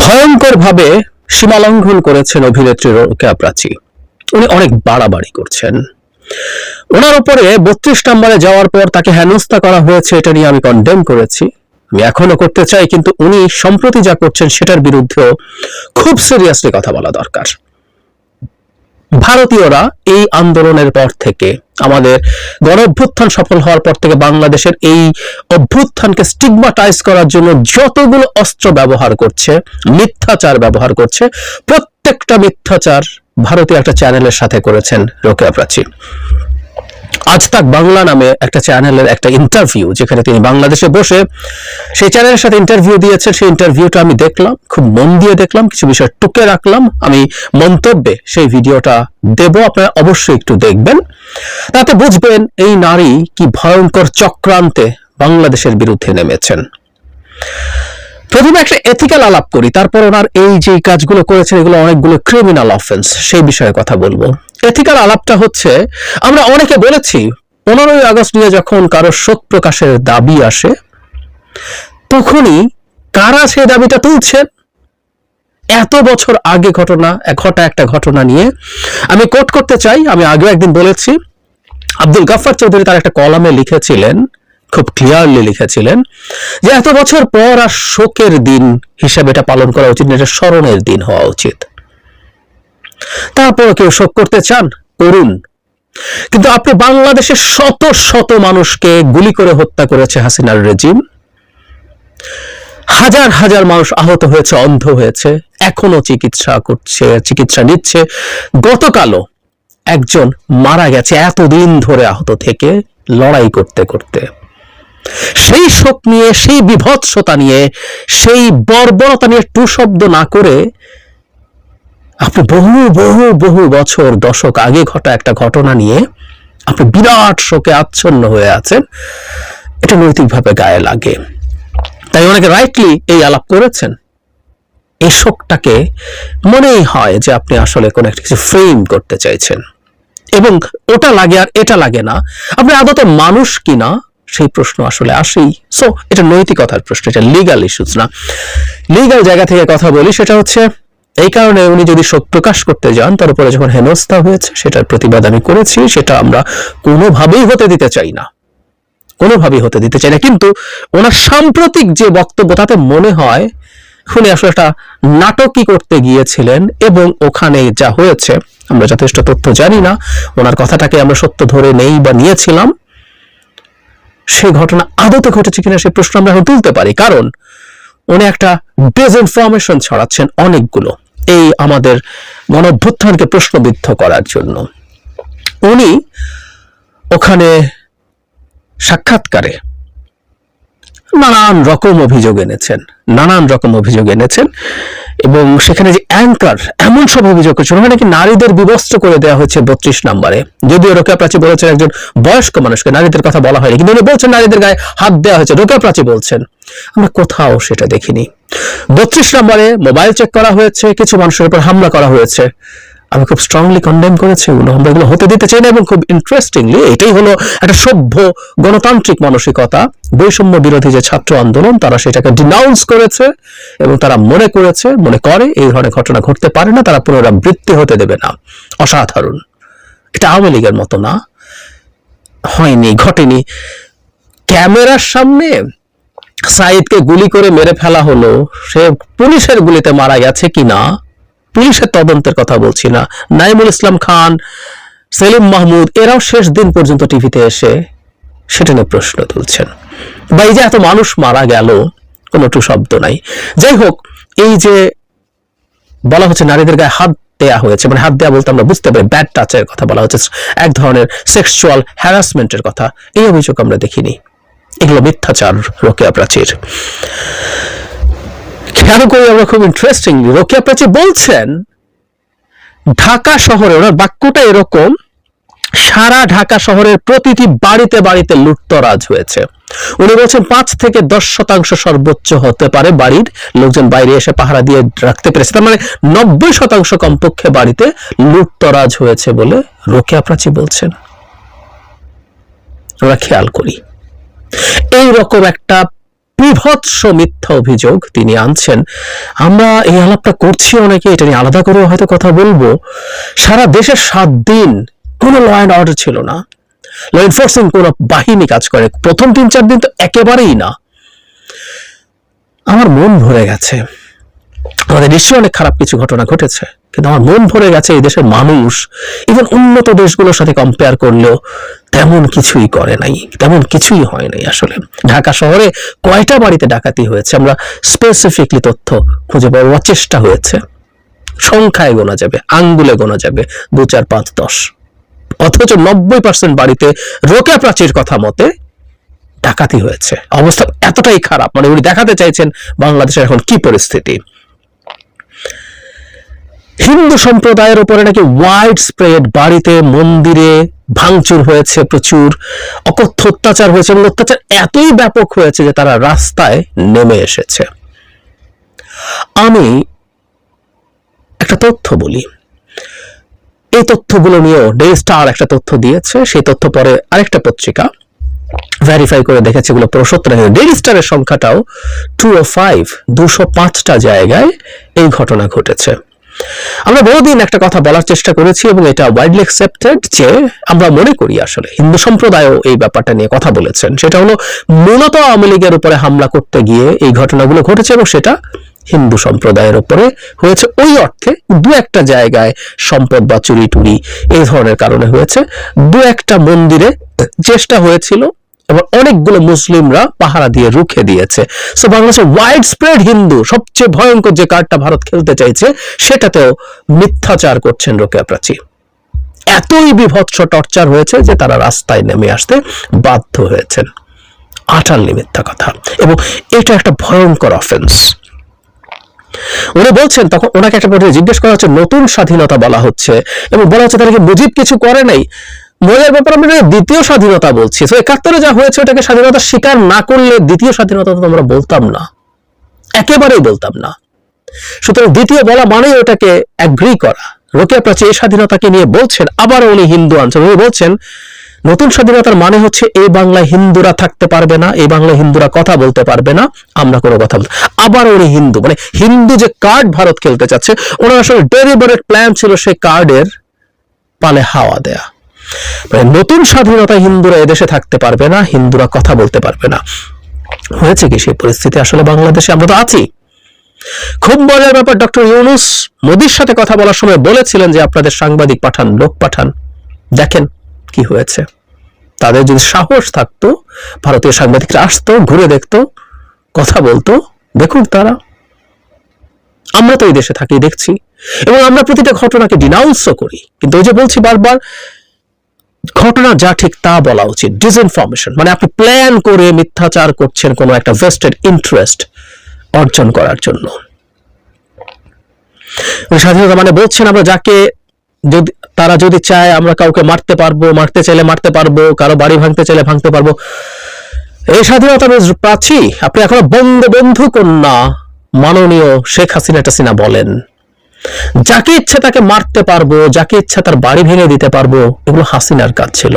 ভয়ঙ্কর ভাবে সীমালঙ্ঘন করেছেন অভিনেত্রী রোকেয়া প্রাচী উনি অনেক বাড়াবাড়ি করছেন। ওনার উপরে বত্রিশ নম্বরে যাওয়ার পর তাকে হেনস্থা করা হয়েছে, এটা নিয়ে আমি কন্ডেম করেছি। আমি এখনও করতে চাই, কিন্তু উনি সম্প্রতি যা করছেন, সেটার বিরুদ্ধেও খুব সিরিয়াসলি কথা বলা দরকার। ভারতীয়রা এই আন্দোলনের পর থেকে আমাদের গণ অভ্যুত্থান সফল হওয়ার পর থেকে বাংলাদেশের এই অভ্যুত্থানকে স্টিগমাটাইজ করার জন্য যতগুলো অস্ত্র ব্যবহার করছে, মিথ্যাচার ব্যবহার করছে, প্রত্যেকটা মিথ্যাচার ভারতীয় একটা চ্যানেলের সাথে করেছেন রোকেয়া প্রাচী। আজ তাক বাংলা নামে একটা চ্যানেলের একটা ইন্টারভিউ যেখানে তিনি বাংলাদেশে বসে সেই চ্যানেলের সাথে ইন্টারভিউ দিয়েছেন। সেই ইন্টারভিউটা আমি দেখলাম, খুব মন দিয়ে দেখলাম, কিছু বিষয় টুকে রাখলাম। আমি মন্তব্যে সেই ভিডিওটা দেব, আপনারা অবশ্যই একটু দেখবেন। তাতে বুঝবেন এই নারী কি ভয়ঙ্কর চক্রান্তে বাংলাদেশের বিরুদ্ধে নেমেছেন। প্রথমে একটা এথিক্যাল আলাপ করি, তারপর ওনার এই যে কাজগুলো করেছেন, এগুলো অনেকগুলো ক্রিমিনাল অফেন্স সেই বিষয়ে কথা বলব। এথিক্যাল আলাপটা হচ্ছে, আমরা অনেকে বলেছি, পনেরোই আগস্ট নিয়ে যখন কারও শোক প্রকাশের দাবি আসে, তখনই কারা সেই দাবিটা তুলছেন? এত বছর আগে ঘটনা, ঘটা একটা ঘটনা নিয়ে, আমি কোট করতে চাই, আমি আগেও একদিন বলেছি, আব্দুল গাফফার চৌধুরী তার একটা কলামে লিখেছিলেন, খুব ক্লিয়ারলি লিখেছিলেন, যে এত বছর পর আর শোকের দিন হিসাবে এটা পালন করা উচিত না, এটা স্মরণের দিন হওয়া উচিত। তারপর কেউ শোক করতে চান? করুন। কিন্তু আপনি বাংলাদেশের শত শত মানুষকে গুলি করে হত্যা করেছে হাসিনার রেজিম হাজার হাজার মানুষ আহত হয়েছে, অন্ধ হয়েছে এখনও চিকিৎসা করছে, চিকিৎসা নিচ্ছে। গতকালও একজন মারা গেছে এতদিন ধরে আহত থেকে লড়াই করতে করতে। সেই শোক নিয়ে, সেই বিভৎসতা নিয়ে, সেই বর্বরতা নিয়ে টু শব্দ না করে আপনি বহু বহু বহু বছর, দশক আগে ঘটা একটা ঘটনা নিয়ে আপনি বিরাট শোকে আচ্ছন্ন হয়ে আছেন। এটা নৈতিকভাবে গায়ে লাগে। তাই অনেকে রাইটলি এই আলাপ করেছেন। এই শোকটাকে মনেই হয় যে আপনি আসলে কোনো একটা কিছু ফ্রেম করতে চাইছেন। এবং ওটা লাগে আর এটা লাগে না। আপনি আদতে মানুষ কিনা সেই প্রশ্ন আসলে আসেই। সো এটা নৈতিকতার প্রশ্ন, এটা লিগাল ইস্যুস না। লিগাল জায়গা থেকে কথা বলি, সেটা হচ্ছে এই কারণে উনি যদি শোক প্রকাশ করতে যান তার উপরে যখন হেনস্থা হয়েছে, সেটার প্রতিবাদ আমি করেছি, সেটা আমরা কোনোভাবেই হতে দিতে চাই না। কোনোভাবেই হতে দিতে চাই না। কিন্তু ওনার সাম্প্রতিক যে বক্তব্য, তাতে মনে হয় উনি আসলে একটা নাটকই করতে গিয়েছিলেন এবং ওখানে যা হয়েছে, আমরা যথেষ্ট তথ্য জানি না। ওনার কথাটাকে আমরা সত্য ধরে নেই বা নিয়েছিলাম। সেই ঘটনা আদতে ঘটেছে কিনা, সে প্রশ্ন আমরা এখন তুলতে পারি। কারণ উনি একটা ডিসইনফরমেশন ছড়াচ্ছেন অনেকগুলো। এই আমাদের গণভ্যুত্থানকে প্রশ্নবিদ্ধ করার জন্য। উনি ওখানে সাক্ষাৎকারে নানান রকম অভিযোগ এনেছেন, নানান রকম অভিযোগ এনেছেন এবং সেখানে যে অ্যাঙ্কার এমন সব অভিযোগ করছেন, ওখানে কি নারীদের বিবস্ত্র করে দেওয়া হয়েছে বত্রিশ নম্বরে? যদিও রোকেয়া প্রাচী বলেছেন একজন বয়স্ক মানুষকে নারীদের কথা বলা হয়নি, কিন্তু উনি বলছেন নারীদের গায়ে হাত দেওয়া হয়েছে, রোকেয়া প্রাচী বলছেন। আমরা কোথাও সেটা দেখিনি। বত্রিশ নম্বরে মোবাইল চেক করা হয়েছে, কিছু মানুষের উপর হামলা করা হয়েছে। আমি খুব স্ট্রংলি কন্ডেম করেছি, এগুলো আমরা এগুলো হতে দিতে চাই না এবং খুব ইন্টারেস্টিংলি এটাই হলো একটা সভ্য গণতান্ত্রিক মানসিকতা, বৈষম্য বিরোধী যে ছাত্র আন্দোলন, তারা সেটাকে ডিনাউন্স করেছে এবং তারা মনে করেছে, মনে করে এই ধরনের ঘটনা ঘটতে পারে না, তারা পুনরাবৃত্তি হতে দেবে না। অসাধারণ। এটা আওয়ামী লীগের মতো না। হয়নি, ঘটেনি। ক্যামেরার সামনে সাইদকে গুলি করে মেরে ফেলা হলো, সে পুলিশের গুলিতে মারা গেছে কিনা? পুলিশের তদন্তের কথা বলছি না। নাইমুল ইসলাম খান, সেলিম মাহমুদ, এরাও শেষ দিন পর্যন্ত টিভিতে এসে সেটা নিয়ে প্রশ্ন তুলছেন। বা এই যে এত মানুষ মারা গেল, কোনো টু শব্দ নাই। যাই হোক, এই যে বলা হচ্ছে নারীদের গায়ে হাত দেয়া হয়েছে মানে হাত দেয়া বলতে আমরা বুঝতে পারি ব্যাড টাচের কথা বলা হচ্ছে, এক ধরনের সেক্সুয়াল হ্যারাসমেন্টের কথা। এই অভিযোগ আমরা দেখিনি। এগুলো মিথ্যাচার, রোকেয়া প্রাচীর। খেয়াল করি আমরা খুব ইন্টারেস্টিংলি রোকেয়া প্রাচী বলছেন, ঢাকা শহরে ওনার বাক্যটা এরকম, সারা ঢাকা শহরের প্রতিটি বাড়িতে বাড়িতে লুটতরাজ হয়েছে। উনি বলছেন পাঁচ থেকে দশ শতাংশ সর্বোচ্চ হতে পারে বাড়ির, লোকজন বাইরে এসে পাহারা দিয়ে রাখতে পেরেছে। তার মানে নব্বই শতাংশ কমপক্ষে বাড়িতে লুটতরাজ হয়েছে বলে রোকেয়া প্রাচী বলছেন। আমরা খেয়াল করি। এই রকম একটা বিভৎস মিথ্যা অভিযোগ তিনি আনছেন। আমরা এই আলাপটা করছি অনেকে, এটা নিয়ে আলাদা করে হয়তো কথা বলব। সারা দেশে সাত দিন কোনো ল অ্যান্ড অর্ডার ছিল না। ল এনফোর্সিং কোনো বাহিনী কাজ করে। প্রথম তিন চার দিন তো একেবারেই না। আমার মন ভরে গেছে। আমাদের নিশ্চয়ই অনেক খারাপ কিছু ঘটনা ঘটেছে। কিন্তু আমার মন ভরে গেছে এই দেশের মানুষ। ইভেন উন্নত দেশগুলোর সাথে কম্পেয়ার করলেও তেমন কিছুই করে নাই, তেমন কিছুই হয় নাই আসলে। ঢাকা শহরে কয়টা বাড়িতে ডাকাতি হয়েছে? আমরা স্পেসিফিকলি তথ্য খুঁজে পাওয়ার চেষ্টা হয়েছে। সংখ্যায় গোনা যাবে, আঙ্গুলে গোনা যাবে, দু চার পাঁচ দশ। অথচ নব্বই পার্সেন্ট বাড়িতে রোকেয়া প্রাচীর কথা মতে ডাকাতি হয়েছে। অবস্থা এতটাই খারাপ। মানে উনি দেখাতে চাইছেন বাংলাদেশের এখন কি পরিস্থিতি। হিন্দু সম্প্রদায়ের উপরে নাকি ওয়াইড স্প্রেড বাড়িতে মন্দিরে ভাঙচুর হয়েছে প্রচুর, অকথ্য অত্যাচার হয়েছে এবং অত্যাচার এতই ব্যাপক হয়েছে যে তারা রাস্তায় নেমে এসেছে। আমি একটা তথ্য বলি। এই তথ্যগুলো নিয়েও ডে স্টার একটা তথ্য দিয়েছে, সেই তথ্য পরে আরেকটা পত্রিকা ভেরিফাই করে দেখেছে, এগুলো প্রসত্তর ডেইলি স্টারের সংখ্যাটাও টু ও ফাইভ দুশো পাঁচটা জায়গায় এই ঘটনা ঘটেছে। আমরা বহুদিন একটা কথা বলার চেষ্টা করেছি এবং এটা ওয়াইডলি অ্যাকসেপ্টেড যে আমরা মনে করি আসলে হিন্দু সম্প্রদায়ও এই ব্যাপারটা নিয়ে কথা বলেছেন। সেটা হলো মূলত আওয়ামী লীগের উপরে হামলা করতে গিয়ে এই ঘটনাগুলো ঘটেছে এবং সেটা হিন্দু সম্প্রদায়ের উপরে হয়েছে। ওই অর্থে দু একটা জায়গায় সম্পদ বা চুরি টুরি এই ধরনের কারণে হয়েছে। দু একটা মন্দিরে চেষ্টা হয়েছিল এবং অনেকগুলো মুসলিমরা পাহারা দিয়ে রুখে দিয়েছে। সো বাংলাদেশের ওয়াইড স্প্রেড হিন্দু সবচেয়ে ভয়ঙ্কর যে কার্ডটা ভারত খেলতে চাইছে, সেটাতেও মিথ্যাচার করছেন রোকেয়া প্রাচী। এতই বিভৎস টর্চার হয়েছে যে তারা রাস্তায় নেমে আসতে বাধ্য হয়েছেন। আটাল্লি মিথ্যা কথা। এবং এটা একটা ভয়ঙ্কর অফেন্স উনি বলছেন, তখন ওনাকে একটা পর্যায়ে জিজ্ঞেস করা হচ্ছে, নতুন স্বাধীনতা বলা হচ্ছে। এবং বলা হচ্ছে, তারা কি মুজিব কিছু করে নাই? মজার ব্যাপার আমরা দ্বিতীয় স্বাধীনতা বলছি। তো একাত্তরে যা হয়েছে ওটাকে স্বাধীনতা স্বীকার না করলে দ্বিতীয় স্বাধীনতা তো আমরা বলতাম না। একেবারেই বলতাম না। সুতরাং দ্বিতীয় বলা মানেই ওটাকে অ্যাগ্রি করা। রোকেয়া প্রাচী এই স্বাধীনতাকে নিয়ে বলছেন আবার উনি হিন্দু আনছেন উনি বলছেন, নতুন স্বাধীনতার মানে হচ্ছে এই বাংলায় হিন্দুরা থাকতে পারবে না, এই বাংলায় হিন্দুরা কথা বলতে পারবে না, আমরা কোনো কথা বলতে আবার উনি হিন্দু মানে হিন্দু যে কার্ড ভারত খেলতে চাচ্ছে, ওনার আসলে ডেলিভারেট প্ল্যান ছিল সেই কার্ডের পালে হাওয়া দেয়া। মানে নতুন স্বাধীনতা হিন্দুরা এদেশে থাকতে পারবে না, হিন্দুরা কথা বলতে পারবে না। হয়েছে কি সেই পরিস্থিতি? আসলে বাংলাদেশে আমরা তো আছি। খুব মজার ব্যাপার, ডক্টর ইউনুস মোদির সাথে কথা বলার সময় বলেছিলেন যে আপনাদের সাংবাদিক পাঠান, লোক পাঠান। দেখেন কি হয়েছে। তাদের যদি সাহস থাকতো, ভারতীয় সাংবাদিকরা আসতো, ঘুরে দেখতো, কথা বলতো দেখুন তারা। আমরা তো এই দেশে থাকি, দেখছি। এবং আমরা প্রতিটা ঘটনাকে ডিনাউন্সও করি। কিন্তু ওই যে বলছি বারবার ঘটনা যা ঠিক তা বলা উচিত। ডিসইনফরমেশন মানে আপনি প্ল্যান করে মিথ্যাচার করছেন কোনো একটা ভেস্টেড ইন্টারেস্ট অর্জন করার জন্য। উনি স্বাধীনতা মানে বলছেন আমরা যাকে যদি, তারা যদি চায় আমরা কাউকে মারতে পারব, মারতে চাইলে মারতে পারব, কারও বাড়ি ভাঙতে চাইলে ভাঙতে পারব। এই স্বাধীনতা বেশ পাচ্ছি আপনি এখনও বন্ধু কন্যা, মাননীয় শেখ হাসিনা টাসিনা বলেন। যাকে ইচ্ছে তাকে মারতে পারব, যাকে ইচ্ছা তার বাড়ি ভেঙে দিতে পারব, এগুলো হাসিনার কাজ ছিল।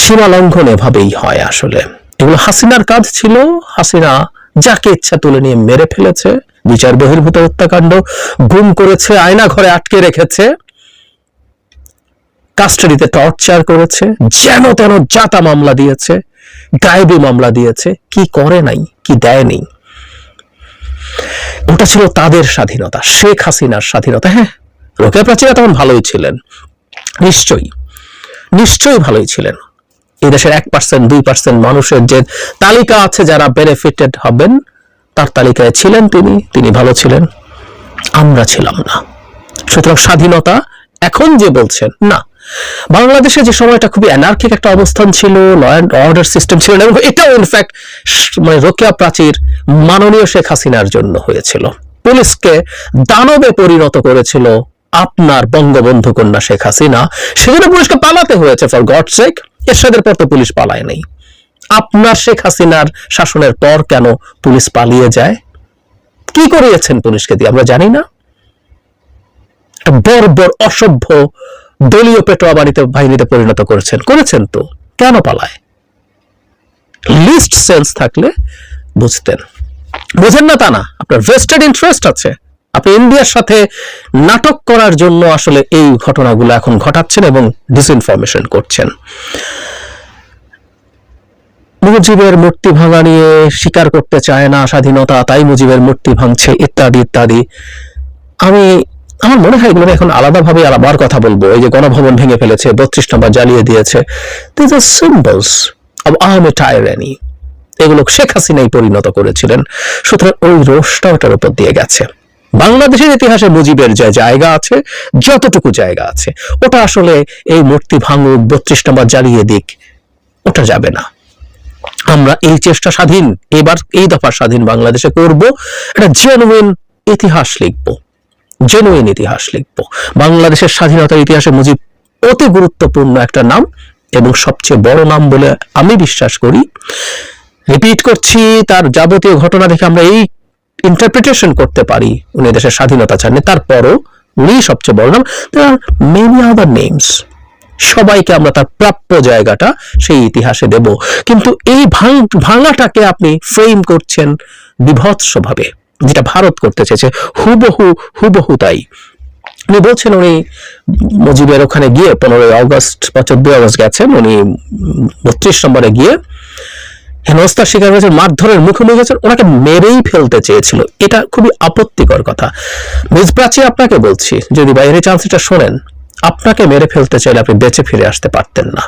সীমা লঙ্ঘন এভাবেই হয় আসলে। এগুলো হাসিনার কাজ ছিল, হাসিনা যাকে ইচ্ছা তুলে নিয়ে মেরে ফেলেছে, বিচার বহির্ভূত হত্যাকাণ্ড, গুম করেছে, আয়না ঘরে আটকে রেখেছে কাস্টাডিতে টর্চার করেছে, যেন তেন জাতা মামলা দিয়েছে গায়েবী মামলা দিয়েছে, কি করে নাই, কি দেয়নি ওটা ছিল তাদের স্বাধীনতা, শেখ হাসিনার স্বাধীনতা। হ্যাঁ রোকেয়া প্রাচীরা তখন ভালোই ছিলেন, নিশ্চয়ই নিশ্চয়ই ভালোই ছিলেন। এই দেশের এক পার্সেন্ট দুই পার্সেন্ট মানুষের যে তালিকা আছে যারা বেনিফিটেড হবেন, তার তালিকায় ছিলেন তিনি তিনি ভালো ছিলেন। আমরা ছিলাম না। সুতরাং স্বাধীনতা এখন যে বলছেন, না বাংলাদেশে যে সময়টা খুবই অ্যানার্কিক একটা অবস্থান ছিল ল অ্যান্ড অর্ডার সিস্টেম ছিল এবং এটাও ইনফ্যাক্ট মানে রোকেয়া প্রাচীর মাননীয় শেখ হাসিনার জন্য হয়েছিল। পুলিশকে দানবে পরিণত করেছিল আপনার বঙ্গবন্ধু কন্যা শেখ হাসিনা। সেজন্য পুলিশকে পালাতে হয়েছে ফর গড সেক এরশাদের পর তো পুলিশ পালায় নেই। আপনার শেখ হাসিনার শাসনের পর কেন পুলিশ পালিয়ে যায়? কি করিয়েছেন পুলিশকে দিয়ে আমরা জানি না। বর্বর অসভ্য দলীয় পেটোয়া বাড়িতে বাহিনীতে পরিণত করেছেন। করেছেন তো। কেন পালায়? লিস্ট সেন্স থাকলে বুঝতেন। বুঝেন না তা না, আপনার ভেস্টেড ইন্টারেস্ট আছে। আপনি ইন্ডিয়ার সাথে নাটক করার জন্য আসলে এই ঘটনাগুলো এখন ঘটাচ্ছেন এবং ডিসইনফরমেশন করছেন। মুজিবের মূর্তি ভাঙা নিয়ে স্বীকার করতে চায় না স্বাধীনতা, তাই মুজিবের মূর্তি ভাঙছে ইত্যাদি ইত্যাদি। আমি আমার মনে হয় এগুলো এখন আলাদাভাবে আবার কথা বলব। এই যে গণভবন ভেঙে ফেলেছে, বত্রিশ নম্বর জ্বালিয়ে দিয়েছে। This are symbols of army tyranny এগুলো শেখ হাসিনাই পরিণত করেছিলেন। সুতরাং ওই রোষটা ওটার উপর দিয়ে গেছে। বাংলাদেশের ইতিহাসে মুজিবের যে জায়গা আছে, যতটুকু জায়গা আছে, ওটা আসলে এই মূর্তি ভাঙুক, বত্রিশ নম্বর জ্বালিয়ে দিক, ওটা যাবে না। আমরা এই চেষ্টা স্বাধীন, এবার এই দফার স্বাধীন বাংলাদেশে করব, একটা জেনুইন ইতিহাস লিখব। জেনুইন ইতিহাস লিখব। বাংলাদেশের স্বাধীনতার ইতিহাসে মুজিব অতি গুরুত্বপূর্ণ একটা নাম এবং সবচেয়ে বড় নাম বলে আমি বিশ্বাস করি। রিপিট করছি, তার যাবতীয় ঘটনা দেখে আমরা এই ইন্টারপ্রিটেশন করতে পারি উনি দেশের স্বাধীনতা চাননি, তারপরও উনি সবচেয়ে বড় নাম মেনি আদার নেমস সবাইকে আমরা তার প্রাপ্য জায়গাটা সেই ইতিহাসে দেব। কিন্তু এই ভাঙ- ভাঙাটাকে আপনি ফ্রেম করছেন বিভৎসভাবে। যেটা ভারত করতে চেয়েছে, হুবহু হুবহু তাই। উনি বলছেন, উনি মুজিবের ওখানে গিয়ে পনেরোই আগস্ট বা চোদ্দই আগস্ট গেছেন, উনি বত্রিশ নম্বরে গিয়ে হেনস্থার শিকার হয়েছে মারধরের মুখোমুখি হয়েছেন ওনাকে মেরেই ফেলতে চেয়েছিল। এটা খুবই আপত্তিকর কথা। মিস প্রাচী আপনাকে বলছি, যদি বাইরে চান্স, এটা শোনেন, আপনাকে মেরে ফেলতে চাইলে আপনি বেঁচে ফিরে আসতে পারতেন না।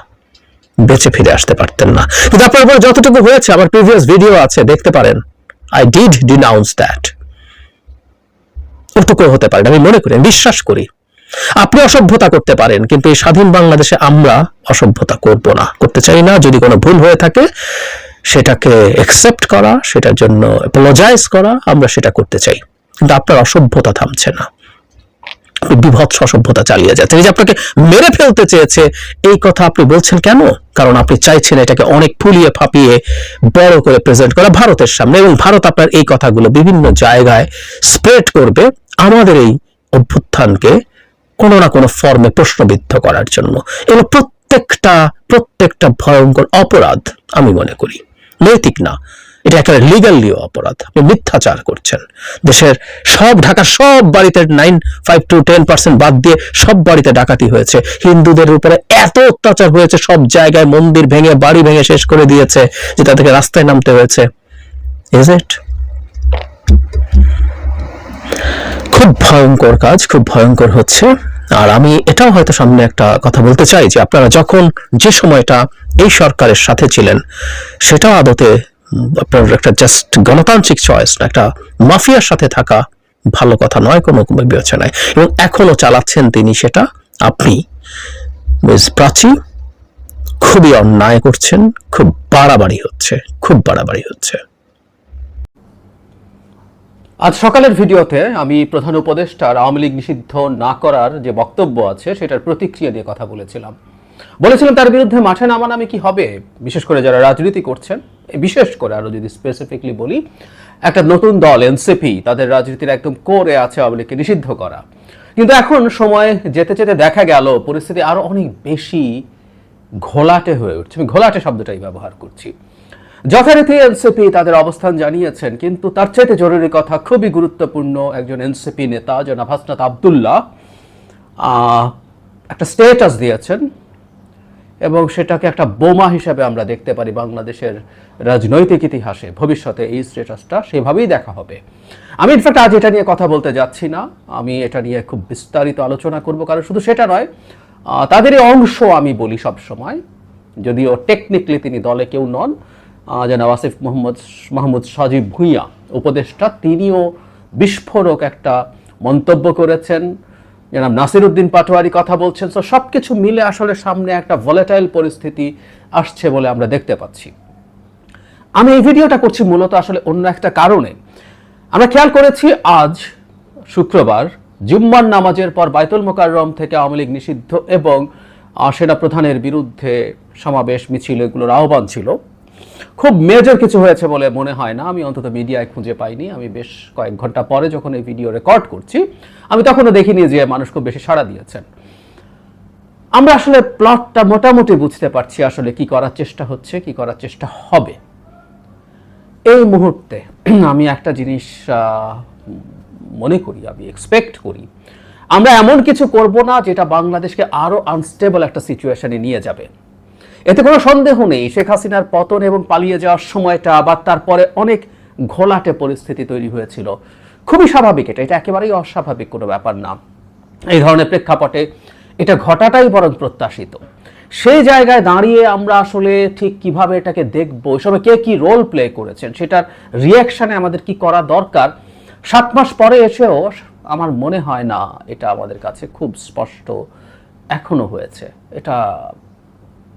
বেঁচে ফিরে আসতে পারতেন না। কিন্তু আপনার উপর যতটুকু হয়েছে, আমার প্রিভিয়াস ভিডিও আছে, দেখতে পারেন। আই ডিড ডিনাউন্স দ্যাট ওটুকু হতে পারে আমি মনে করি বিশ্বাস করি। আপনি অসভ্যতা করতে পারেন, কিন্তু এই স্বাধীন বাংলাদেশে আমরা অসভ্যতা করব না। করতে চাই না, যদি কোনো ভুল হয়ে থাকে, সেটাকে অ্যাকসেপ্ট করা, সেটার জন্য অ্যাপোলজাইজ করা, আমরা সেটা করতে চাই। কিন্তু আপনার অসভ্যতা থামছে না। বিভৎস অসভ্যতা চালিয়ে যাচ্ছেন এই যে আপনাকে মেরে ফেলতে চেয়েছে, এই কথা আপনি বলছেন কেন? কারণ আপনি চাইছেন এটাকে অনেক ফুলিয়ে ফাপিয়ে বড় করে প্রেজেন্ট করা ভারতের সামনে এবং ভারত আপনার এই কথাগুলো বিভিন্ন জায়গায় স্প্রেড করবে আমাদের এই অভ্যুত্থানকে কোনো না কোনো ফর্মে প্রশ্নবিদ্ধ করার জন্য। এগুলো প্রত্যেকটা প্রত্যেকটা ভয়ঙ্কর অপরাধ আমি মনে করি। নৈতিক না এটা একেবারে লিগালিও অপরাধ। আপনি মিথ্যাচার করছেন। দেশের সব ঢাকার সব বাড়িতে nine five to ten percent বাদ দিয়ে সব বাড়িতে ডাকাতি হয়েছে। হিন্দুদের উপরে এত অত্যাচার হয়েছে, সব জায়গায় মন্দির ভেঙে, বাড়ি ভেঙে শেষ করে দিয়েছে, যে তাদেরকে রাস্তায় নামতে হয়েছে। ইজ ইট খুব ভয়ঙ্কর কাজ, খুব ভয়ঙ্কর হচ্ছে। আর আমি এটাও হয়তো সামনে একটা কথা বলতে চাই যে আপনারা যখন যে সময়টা এই সরকারের সাথে ছিলেন, সেটা আদতে আপনার একটা জাস্ট গণতান্ত্রিক চয়েস না, একটা মাফিয়ার সাথে থাকা ভালো কথা নয়, কোনো বিবেচনায়। এবং এখনও চালাচ্ছেন তিনি সেটা আপনি। মিস প্রাচী খুবই অন্যায় করছেন, খুব বাড়াবাড়ি হচ্ছে, খুব বাড়াবাড়ি হচ্ছে। আজ সকালের ভিডিওতে আমি প্রধান উপদেষ্টার আওয়ামী লীগ নিষিদ্ধ না করার যে বক্তব্য আছে, সেটার প্রতিক্রিয়া দিয়ে কথা বলেছিলাম। বলেছিলাম তার বিরুদ্ধে মাঠে নামানামি কি হবে? বিশেষ করে যারা রাজনীতি করছেন বিশেষ করে আরও যদি স্পেসিফিকলি বলি, একটা নতুন দল এনসিপি তাদের রাজনীতির একদম কোরে আছে আওয়ামী নিষিদ্ধ করা। কিন্তু এখন সময় যেতে যেতে দেখা গেল, পরিস্থিতি আরও অনেক বেশি ঘোলাটে হয়ে উঠছে। আমি ঘোলাটে শব্দটাই ব্যবহার করছি। যথারীতি এনসিপি তাদের অবস্থান জানিয়েছেন, কিন্তু তার চাইতে জরুরি কথা খুবই গুরুত্বপূর্ণ একজন এনসিপি নেতা, জনাব হাসনাত আবদুল্লাহ একটা স্টেটাস দিয়েছেন। এবং সেটাকে একটা বোমা হিসাবে আমরা দেখতে পারি বাংলাদেশের রাজনৈতিক ইতিহাসে। ভবিষ্যতে এই স্টেটাসটা সেভাবেই দেখা হবে। আমি ইনফ্যাক্ট আজ এটা নিয়ে কথা বলতে যাচ্ছি না। আমি এটা নিয়ে খুব বিস্তারিত আলোচনা করব কারণ শুধু সেটা নয় আহ, তাদেরই অংশ আমি বলি সব সময় যদিও টেকনিক্যালি তিনি দলে কেউ নন যেন ওয়াসিফ মোহাম্মদ মাহমুদ সাজিব ভুঁইয়া উপদেষ্টা তিনিও বিস্ফোরক একটা মন্তব্য করেছেন। জনাব নাসির উদ্দিন পাটোয়ারি কথা বলছেন। তো সব কিছু মিলে আসলে সামনে একটা ভলেটাইল পরিস্থিতি আসছে বলে আমরা দেখতে পাচ্ছি। আমি এই ভিডিওটা করছি মূলত আসলে অন্য একটা কারণে। আমরা খেয়াল করেছি আজ শুক্রবার জুম্মার নামাজের পর বাইতুল মোকাররম থেকে আওয়ামী লীগ নিষিদ্ধ এবং সেনাপ্রধানের বিরুদ্ধে সমাবেশ মিছিল এগুলোর আহ্বান ছিল। খুব মেজর কিছু হয়েছে বলে মনে হয় না। আমি অন্তত মিডিয়ায় খুঁজে পাইনি। আমি বেশ কয়েক ঘণ্টা পরে যখন এই ভিডিও রেকর্ড করছি, আমি তখনও দেখিনি যে মানুষ খুব বেশি সাড়া দিয়েছেন। আমরা আসলে প্লটটা মোটামুটি বুঝতে পারছি আসলে কি করার চেষ্টা হচ্ছে, কি করার চেষ্টা হবে। এই মুহূর্তে আমি একটা জিনিস মনে করি, আমি এক্সপেক্ট করি। আমরা এমন কিছু করব না যেটা বাংলাদেশকে আরও আনস্টেবল একটা সিচুয়েশনে নিয়ে যাবে। এতে কোনো সন্দেহ নেই। শেখ হাসিনার পতন এবং পালিয়ে যাওয়ার সময়টা, আবার তারপরে অনেক ঘোলাটে পরিস্থিতি তৈরি হয়েছিল। খুবই স্বাভাবিক এটা। এটা একেবারেই অস্বাভাবিক কোনো ব্যাপার না। এই ধরনের প্রেক্ষাপটে এটা ঘটাটাই বরং প্রত্যাশিত। সেই জায়গায় দাঁড়িয়ে আমরা আসলে ঠিক কীভাবে এটাকে দেখব, এসবে কে কি রোল প্লে করেছেন, সেটার রিয়াকশানে আমাদের কি করা দরকার, সাত মাস পরে এসেও আমার মনে হয় না এটা আমাদের কাছে খুব স্পষ্ট এখনও হয়েছে। এটা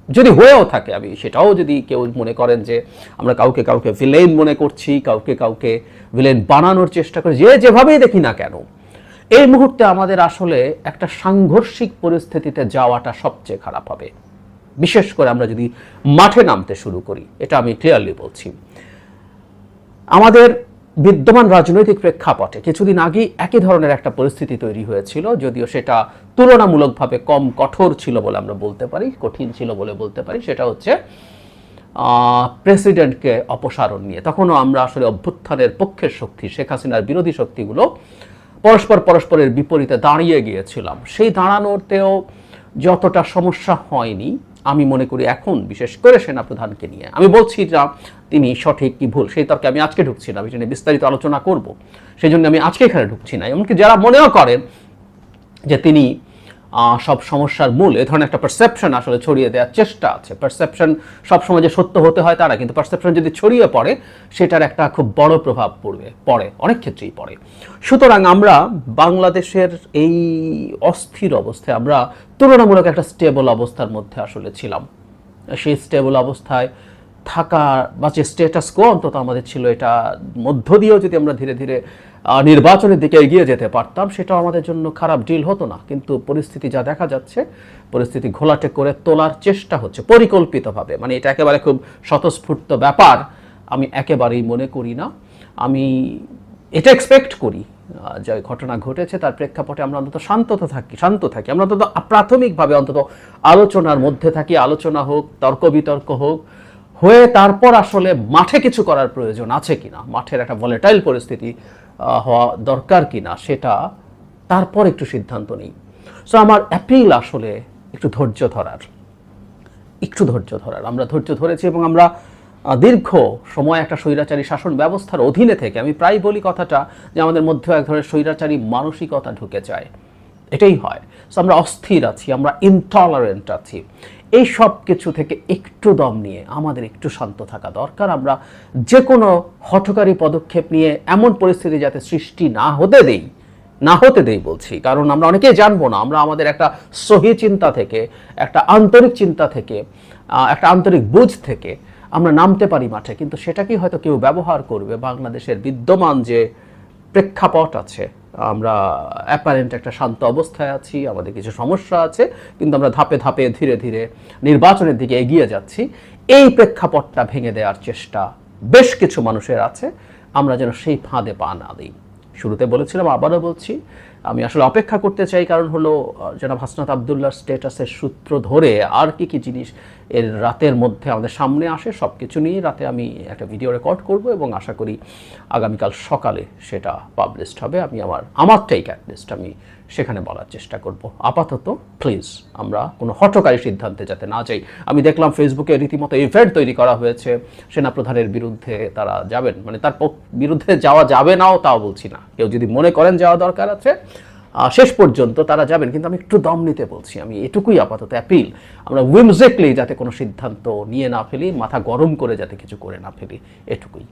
যদি হয়েও থাকে, আমি সেটাও যদি কেউ মনে করেন যে আমরা কাউকে কাউকে ভিলেন মনে করছি, কাউকে কাউকে ভিলেন বানানোর চেষ্টা করি, যে যেভাবেই দেখি না কেন, এই মুহূর্তে আমাদের আসলে একটা সাংঘর্ষিক পরিস্থিতিতে যাওয়াটা সবচেয়ে খারাপ হবে। বিশেষ করে আমরা যদি মাঠে নামতে শুরু করি, এটা আমি ক্লিয়ারলি বলছি। আমাদের বিদ্যমান রাজনৈতিক প্রেক্ষাপটে কিছুদিন আগেই একই ধরনের একটা পরিস্থিতি তৈরি হয়েছিল, যদিও সেটা তুলনামূলকভাবে কম কঠোর ছিল বলে আমরা বলতে পারি, কঠিন ছিল বলে বলতে পারি। সেটা হচ্ছে প্রেসিডেন্টকে অপসারণ নিয়ে। তখনও আমরা আসলে অভ্যুত্থানের পক্ষের শক্তি, শেখ হাসিনার বিরোধী শক্তিগুলো পরস্পর পরস্পরের বিপরীতে দাঁড়িয়ে গিয়েছিলাম। সেই দাঁড়ানোতেও যতটা সমস্যা হয়নি আমি মনে করি এখন, বিশেষ করে সেনাপ্রধানকে নিয়ে। আমি বলছি যা তিনি সঠিক কি ভুল, সেই তর্কে আমি আজকে ঢুকছি না এটা নিয়ে বিস্তারিত আলোচনা করব। সেই জন্য আমি আজকে এখানে ঢুকছি না। এমনকি যারা মনেও করেন যে তিনি সব সমস্যার মূল, এ ধরনের একটা পারসেপশন আসলে ছড়িয়ে দেওয়ার চেষ্টা আছে। পারসেপশন সবসময় যে সত্য হতে হয় তারা কিন্তু পারসেপশন যদি ছড়িয়ে পড়ে, সেটার একটা খুব বড় প্রভাব পড়বে, পড়ে, অনেক ক্ষেত্রেই পড়ে। সুতরাং আমরা বাংলাদেশের এই অস্থির অবস্থায়, আমরা তুলনামূলক একটা স্টেবল অবস্থার মধ্যে আসলে ছিলাম। সেই স্টেবল অবস্থায় থাকা বা যে স্টেটাস কো অন্তত আমাদের ছিল, এটা মধ্য দিয়েও যদি আমরা ধীরে ধীরে নির্বাচনের দিকে এগিয়ে যেতে পারতাম, সেটাও আমাদের জন্য খারাপ ডিল হতো না। কিন্তু পরিস্থিতি যা দেখা যাচ্ছে, পরিস্থিতি ঘোলাটে করে তোলার চেষ্টা হচ্ছে পরিকল্পিতভাবে। মানে এটা একেবারে খুব স্বতঃস্ফূর্ত ব্যাপার, আমি একেবারেই মনে করি না। আমি এটা এক্সপেক্ট করি যে ঘটনা ঘটেছে, তার প্রেক্ষাপটে আমরা অন্তত শান্তত থাকি, শান্ত থাকি। আমরা অন্তত প্রাথমিকভাবে অন্তত আলোচনার মধ্যে থাকি, আলোচনা হোক তর্ক বিতর্ক হোক, হয়ে তারপর আসলে মাঠে কিছু করার প্রয়োজন আছে কিনা। মাঠের একটা ভলেটাইল পরিস্থিতি হওয়া দরকার কিনা সেটা তারপর একটু সিদ্ধান্ত নিই। সো আমার অ্যাপিল আসলে একটু ধৈর্য ধরার। একটু ধৈর্য ধরার। আমরা ধৈর্য ধরেছি এবং আমরা দীর্ঘ সময় একটা স্বৈরাচারী শাসন ব্যবস্থার অধীনে থেকে, আমি প্রায় বলি কথাটা যে আমাদের মধ্যে এক ধরনের স্বৈরাচারী মানসিকতা ঢুকে যায়। এটাই হয়। সো আমরা অস্থির আছি, আমরা ইনটলারেন্ট আছি। এই সব কিছু থেকে একটু দম নিয়ে, আমাদের একটু শান্ত থাকা দরকার। আমরা যে কোনো হঠকারী পদক্ষেপ নিয়ে এমন পরিস্থিতি যাতে সৃষ্টি না হতে দেই, না হতে দেই বলছি। কারণ আমরা অনেকেই জানব না, আমরা আমাদের একটা সহি চিন্তা থেকে, একটা আন্তরিক চিন্তা থেকে একটা আন্তরিক বুঝ থেকে আমরা নামতে পারি মাঠে। কিন্তু সেটাকেই হয়তো কেউ ব্যবহার করবে? বাংলাদেশের বিদ্যমান যে প্রেক্ষাপট আছে আমরা অ্যাপারেন্ট একটা শান্ত অবস্থায় আছি, আমাদের কিছু সমস্যা আছে, কিন্তু আমরা ধাপে ধাপে ধীরে ধীরে নির্বাচনের দিকে এগিয়ে যাচ্ছি। এই প্রেক্ষাপটটা ভেঙে দেওয়ার চেষ্টা বেশ কিছু মানুষের আছে। আমরা যেন সেই ফাঁদে পা না দিই। শুরুতে বলেছিলাম, আবারও বলছি, আমি আসলে অপেক্ষা করতে চাই, কারণ হলো জনাব হাসনাত আবদুল্লাহর স্টেটাসের সূত্র ধরে আর কি কি জিনিস এর রাতের মধ্যে আমাদের সামনে আসে সব কিছু নিয়ে রাতে আমি একটা ভিডিও রেকর্ড করব এবং আশা করি আগামীকাল সকালে সেটা পাবলিশড হবে। আমি আমার আমার টেক অ্যাটলিস্ট আমি সেখানে বলার চেষ্টা করব। আপাতত প্লিজ আমরা কোনো হঠকারী সিদ্ধান্তে যাতে না যাই। আমি দেখলাম ফেসবুকে রীতিমতো ইভেন্ট তৈরি করা হয়েছে। সেনাপ্রধানের বিরুদ্ধে তারা যাবেন মানে তার বিরুদ্ধে যাওয়া যাবে নাও তাও বলছি না। কেউ যদি মনে করেন যাওয়া দরকার আছে শেষ পর্যন্ত তারা যাবেন, কিন্তু আমি একটু দম নিতে বলছি। আমি এটুকুই আপাতত অ্যাপিল আমরা উইমজেকলি যাতে কোনো সিদ্ধান্ত নিয়ে না ফেলি, মাথা গরম করে যাতে কিছু করে না ফেলি, এটুকুই।